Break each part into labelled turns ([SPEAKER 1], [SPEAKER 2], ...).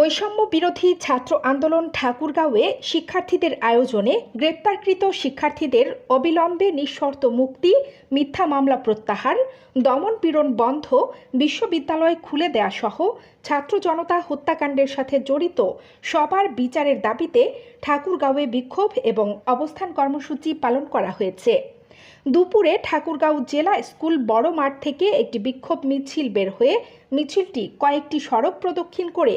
[SPEAKER 1] বৈষম্য বিরোধী ছাত্র আন্দোলন ঠাকুরগাঁওয়ে শিক্ষার্থীদের আয়োজনে গ্রেপ্তারকৃত শিক্ষার্থীদের অবিলম্বে নিঃশর্ত মুক্তি, মিথ্যা মামলা প্রত্যাহার, দমন পীড়ন বন্ধ, বিশ্ববিদ্যালয় খুলে দেয়া সহ ছাত্র জনতা হত্যাকাণ্ডের সাথে জড়িত সবার বিচারের দাবিতে ঠাকুরগাঁওয়ে বিক্ষোভ এবং অবস্থান কর্মসূচি পালন করা হয়েছে। দুপুরে ঠাকুরগাঁও জেলা স্কুল বড় মাঠ থেকে একটি বিক্ষোভ মিছিল বের হয়ে মিছিলটি কয়েকটি সড়ক প্রদক্ষিণ করে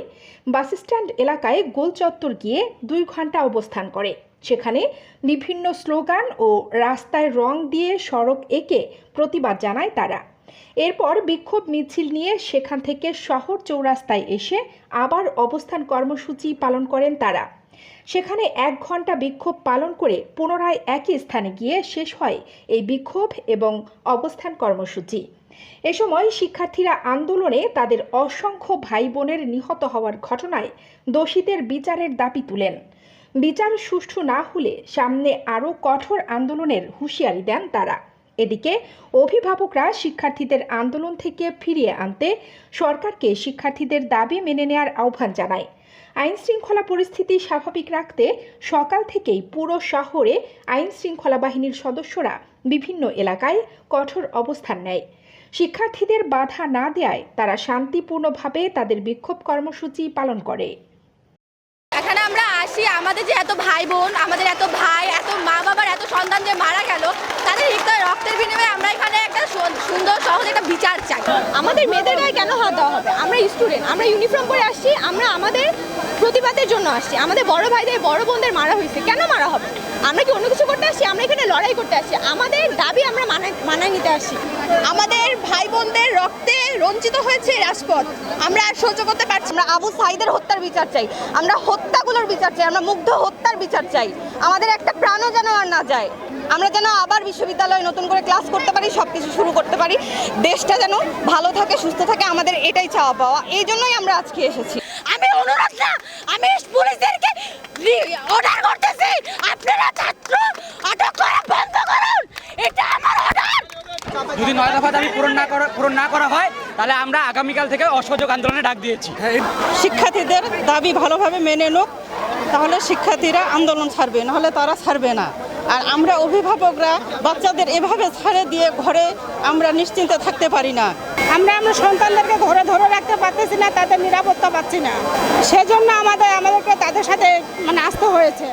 [SPEAKER 1] বাসস্ট্যান্ড এলাকায় গোল চত্বর গিয়ে দুই ঘণ্টা অবস্থান করে। সেখানে বিভিন্ন স্লোগান ও রাস্তায় রং দিয়ে সড়ক এঁকে প্রতিবাদ জানায় তারা। এরপর বিক্ষোভ মিছিল নিয়ে সেখান থেকে শহর চৌরাস্তায় এসে আবার অবস্থান কর্মসূচি পালন করেন তারা। সেখানে এক ঘণ্টা বিক্ষোভ পালন করে পুনরায় একই স্থানে গিয়ে শেষ হয় এই বিক্ষোভ এবং অবস্থান কর্মসূচি। এ সময় শিক্ষার্থীরা আন্দোলনে তাদের অসংখ্য ভাই বোনের নিহত হওয়ার ঘটনায় দোষীদের বিচারের দাবি তুলেন। বিচার সুষ্ঠু না হলে সামনে আরও কঠোর আন্দোলনের হুঁশিয়ারি দেন তারা। এদিকে অভিভাবকরা শিক্ষার্থীদের আন্দোলন থেকে ফিরিয়ে আনতে সরকারকে শিক্ষার্থীদের দাবি মেনে নেওয়ার আহ্বান জানায়। আইন শৃঙ্খলা পরিস্থিতি স্বাভাবিক রাখতে সকাল থেকেই পুরো শহরে আইন শৃঙ্খলা বাহিনীর সদস্যরা বিভিন্ন এলাকায় কঠোর অবস্থান নেয়। শিক্ষার্থীদের বাধা না দেয়ায় তারা শান্তিপূর্ণভাবে তাদের বিক্ষোভ কর্মসূচি পালন করে।
[SPEAKER 2] এখানে আমরা আসি, আমাদের যে এত ভাই বোন, আমাদের এত ভাই, এত মা বাবার এত সন্তান যে মারা গেল তাদের হৃদয় রক্তের বিনিময়ে আমরা এখানে একটা সহজ একটা বিচার চাই।
[SPEAKER 3] আমাদের মেয়েদের গায়ে কেন হাত দেওয়া হবে? আমরা স্টুডেন্ট আমরা ইউনিফর্ম পরে আসছি, আমরা আমাদের প্রতিবাদের জন্য আসছি। আমাদের বড় ভাইদের, বড় বোনদের মারা হয়েছে। কেন মারা হবে? আমরা কি অন্য কিছু করতে আসছি? আমরা এখানে লড়াই করতে আসছি। আমাদের দাবি আমরা মানায় নিতে আসছি। আমাদের ভাই বোনদের রক্তে রঞ্জিত হয়েছে রাজপথ। আমরা আর সহ্য করতে পারছি আমরা আবু সাইদের হত্যার বিচার চাই। আমরা হত্যাগুলোর বিচার চাই। আমরা মুগ্ধ হত্যার বিচার চাই। আমাদের একটা প্রাণও যেন আর না যায়। আমরা যেন আবার বিশ্ববিদ্যালয়ে নতুন করে ক্লাস করতে পারি সব কিছু শুরু করতে পারি। দেশটা যেন ভালো থাকে সুস্থ থাকে আমাদের এটাই চাওয়া পাওয়া। এই জন্যই আমরা আজকে এসেছি।
[SPEAKER 2] আমি অনুরোধ না আমি পুলিশদেরকে অর্ডার করতেছি। আপনারা ছাত্র আটক করা বন্ধ করুন। এটা আমার অর্ডার
[SPEAKER 4] যদি নয় দফা দাবি পূরণ না করা পূরণ না করা হয় তাহলে আমরা আগামীকাল থেকে অসহযোগ আন্দোলনে ডাক দিয়েছি।
[SPEAKER 5] শিক্ষার্থীদের দাবি ভালোভাবে মেনে নোক তাহলে শিক্ষার্থীরা আন্দোলন ছাড়বে নাহলে তারা ছাড়বে না। আর আমরা অভিভাবকরা বাচ্চাদের এভাবে ছাড়ে দিয়ে ঘরে আমরা নিশ্চিন্তে থাকতে পারি না।
[SPEAKER 6] আমরা আমরা সন্তানদেরকে ঘরে ধরে রাখতে পারতেছি না, তাদের নিরাপত্তা পাচ্ছি না। সেজন্য আমাদের, আমাদেরকে তাদের সাথে মানে আসতে হয়েছে।